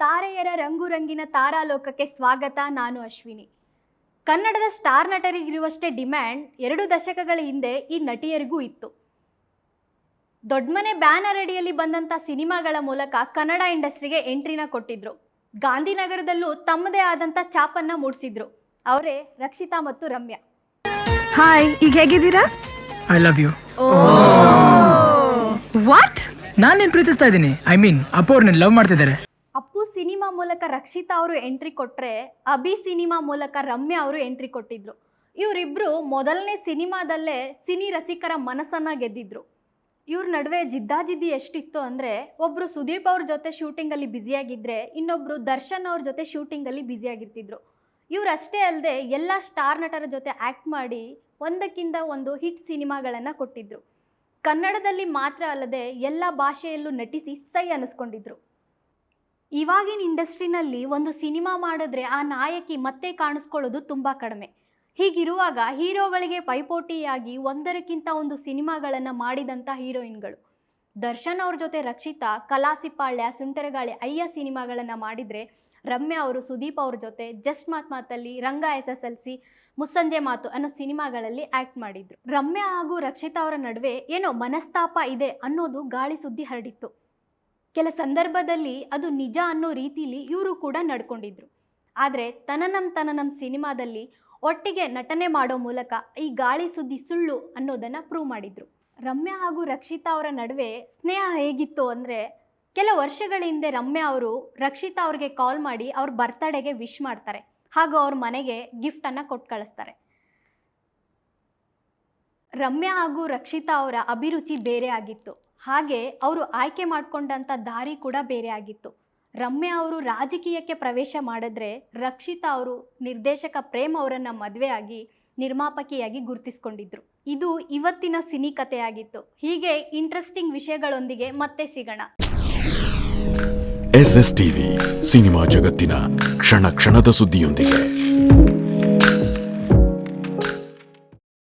ತಾರೆಯರ ರಂಗು ರಂಗಿನ ತಾರಾಲೋಕಕ್ಕೆ ಸ್ವಾಗತ ನಾನು ಅಶ್ವಿನಿ. ಕನ್ನಡದ ಸ್ಟಾರ್ ನಟರಿಗಿರುವಷ್ಟೇ ಡಿಮ್ಯಾಂಡ್ ಎರಡು ದಶಕಗಳ ಹಿಂದೆ ಈ ನಟಿಯರಿಗೂ ಇತ್ತು. ದೊಡ್ಡಮನೆ ಬ್ಯಾನರ್ ಅಡಿಯಲ್ಲಿ ಬಂದಂಥ ಸಿನಿಮಾಗಳ ಮೂಲಕ ಕನ್ನಡ ಇಂಡಸ್ಟ್ರಿಗೆ ಎಂಟ್ರಿನ ಕೊಟ್ಟಿದ್ರು. ಗಾಂಧಿನಗರದಲ್ಲೂ ತಮ್ಮದೇ ಆದಂಥ ಚಾಪನ್ನ ಮೂಡಿಸಿದ್ರು. ಅವರೇ ರಕ್ಷಿತಾ ಮತ್ತು ರಮ್ಯಾ. ಹಾಯ್ ಈಗ ಹೇಗಿದ್ದೀರಾ? ಐ ಲವ್ ಯು ವಾಟ್ ನಾನು ನಿನ್ ಪ್ರೀತಿಸ್ತಾ ಇದ್ದೀನಿ? ಐ ಮೀನ್ ಅಪ್ಪ ಅವ್ರನ್ನ ಲವ್ ಮಾಡ್ತಿದ್ದಾರೆ. ಮೂಲಕ ರಕ್ಷಿತಾ ಅವರು ಎಂಟ್ರಿ ಕೊಟ್ಟರೆ ಅಭಿ ಸಿನಿಮಾ ಮೂಲಕ ರಮ್ಯಾ ಅವರು ಎಂಟ್ರಿ ಕೊಟ್ಟಿದ್ರು. ಇವರಿಬ್ಬರು ಮೊದಲನೇ ಸಿನಿಮಾದಲ್ಲೇ ಸಿನಿ ರಸಿಕರ ಮನಸ್ಸನ್ನು ಗೆದ್ದಿದ್ರು. ಇವ್ರ ನಡುವೆ ಜಿದ್ದಾಜಿದ್ದಿ ಎಷ್ಟಿತ್ತು ಅಂದರೆ ಒಬ್ಬರು ಸುದೀಪ್ ಅವ್ರ ಜೊತೆ ಶೂಟಿಂಗಲ್ಲಿ ಬ್ಯುಸಿಯಾಗಿದ್ದರೆ ಇನ್ನೊಬ್ಬರು ದರ್ಶನ್ ಅವ್ರ ಜೊತೆ ಶೂಟಿಂಗಲ್ಲಿ ಬ್ಯುಸಿಯಾಗಿರ್ತಿದ್ರು ಇವರಷ್ಟೇ ಅಲ್ಲದೆ ಎಲ್ಲ ಸ್ಟಾರ್ ನಟರ ಜೊತೆ ಆ್ಯಕ್ಟ್ ಮಾಡಿ ಒಂದಕ್ಕಿಂತ ಒಂದು ಹಿಟ್ ಸಿನಿಮಾಗಳನ್ನು ಕೊಟ್ಟಿದ್ರು. ಕನ್ನಡದಲ್ಲಿ ಮಾತ್ರ ಅಲ್ಲದೆ ಎಲ್ಲ ಭಾಷೆಯಲ್ಲೂ ನಟಿಸಿ ಸೈ ಅನ್ನಿಸ್ಕೊಂಡಿದ್ರು ಇವಾಗಿನ ಇಂಡಸ್ಟ್ರಿನಲ್ಲಿ ಒಂದು ಸಿನಿಮಾ ಮಾಡಿದ್ರೆ ಆ ನಾಯಕಿ ಮತ್ತೆ ಕಾಣಿಸ್ಕೊಳ್ಳೋದು ತುಂಬ ಕಡಿಮೆ. ಹೀಗಿರುವಾಗ ಹೀರೋಗಳಿಗೆ ಪೈಪೋಟಿಯಾಗಿ ಒಂದರಕ್ಕಿಂತ ಒಂದು ಸಿನಿಮಾಗಳನ್ನು ಮಾಡಿದಂಥ ಹೀರೋಯಿನ್ಗಳು. ದರ್ಶನ್ ಅವ್ರ ಜೊತೆ ರಕ್ಷಿತಾ ಕಲಾಸಿಪಾಳ್ಯ ಸುಂಟರಗಾಳಿ ಅಯ್ಯ ಸಿನಿಮಾಗಳನ್ನು ಮಾಡಿದರೆ ರಮ್ಯಾ ಅವರು, ಸುದೀಪ್ ಅವ್ರ ಜೊತೆ ಜಸ್ಟ್ ಮಾತ್ ಮಾತಲ್ಲಿ Ranga S S L C, ಮುಸ್ಸಂಜೆ ಮಾತು ಅನ್ನೋ ಸಿನಿಮಾಗಳಲ್ಲಿ ಆ್ಯಕ್ಟ್ ಮಾಡಿದ್ರು. ರಮ್ಯಾ ಹಾಗೂ ರಕ್ಷಿತಾ ಅವರ ನಡುವೆ ಏನೋ ಮನಸ್ತಾಪ ಇದೆ ಅನ್ನೋದು ಗಾಳಿ ಸುದ್ದಿ ಹರಡಿತ್ತು. ಕೆಲ ಸಂದರ್ಭದಲ್ಲಿ ಅದು ನಿಜ ಅನ್ನೋ ರೀತಿಲಿ ಇವರು ಕೂಡ ನಡ್ಕೊಂಡಿದ್ರು. ಆದರೆ ತನನಂ ತನನಂ ಸಿನಿಮಾದಲ್ಲಿ ಒಟ್ಟಿಗೆ ನಟನೆ ಮಾಡೋ ಮೂಲಕ ಈ ಗಾಳಿ ಸುದ್ದಿ ಸುಳ್ಳು ಅನ್ನೋದನ್ನು ಪ್ರೂವ್ ಮಾಡಿದರು. ರಮ್ಯಾ ಹಾಗೂ ರಕ್ಷಿತಾ ಅವರ ನಡುವೆ ಸ್ನೇಹ ಹೇಗಿತ್ತು ಅಂದರೆ ಕೆಲ ವರ್ಷಗಳ ಹಿಂದೆ ರಮ್ಯಾ ಅವರು ರಕ್ಷಿತಾ ಅವ್ರಿಗೆ ಕಾಲ್ ಮಾಡಿ ಅವ್ರ ಬರ್ತಡೆಗೆ ವಿಶ್ ಮಾಡ್ತಾರೆ. ಹಾಗೂ ಅವ್ರ ಮನೆಗೆ ಗಿಫ್ಟನ್ನು ಕೊಟ್ಟು ಕಳಿಸ್ತಾರೆ. ರಮ್ಯಾ ಹಾಗೂ ರಕ್ಷಿತಾ ಅವರ ಅಭಿರುಚಿ ಬೇರೆ ಆಗಿತ್ತು. ಹಾಗೆ ಅವರು ಆಯ್ಕೆ ಮಾಡಿಕೊಂಡಂಥ ದಾರಿ ಕೂಡ ಬೇರೆ ಆಗಿತ್ತು. ರಮ್ಯಾ ಅವರು ರಾಜಕೀಯಕ್ಕೆ ಪ್ರವೇಶ ಮಾಡಿದ್ರೆ ರಕ್ಷಿತಾ ಅವರು ನಿರ್ದೇಶಕ ಪ್ರೇಮ್ ಅವರನ್ನು ಮದುವೆಯಾಗಿ ನಿರ್ಮಾಪಕಿಯಾಗಿ ಗುರುತಿಸ್ಕೊಂಡಿದ್ರು. ಇದು ಇವತ್ತಿನ ಸಿನಿ ಕಥೆಯಾಗಿತ್ತು. ಹೀಗೆ ಇಂಟ್ರೆಸ್ಟಿಂಗ್ ವಿಷಯಗಳೊಂದಿಗೆ ಮತ್ತೆ ಸಿಗೋಣ. ಎಸ್ ಎಸ್ ಟಿವಿ ಸಿನಿಮಾ ಜಗತ್ತಿನ ಕ್ಷಣ ಕ್ಷಣದ ಸುದ್ದಿಯೊಂದಿಗೆ.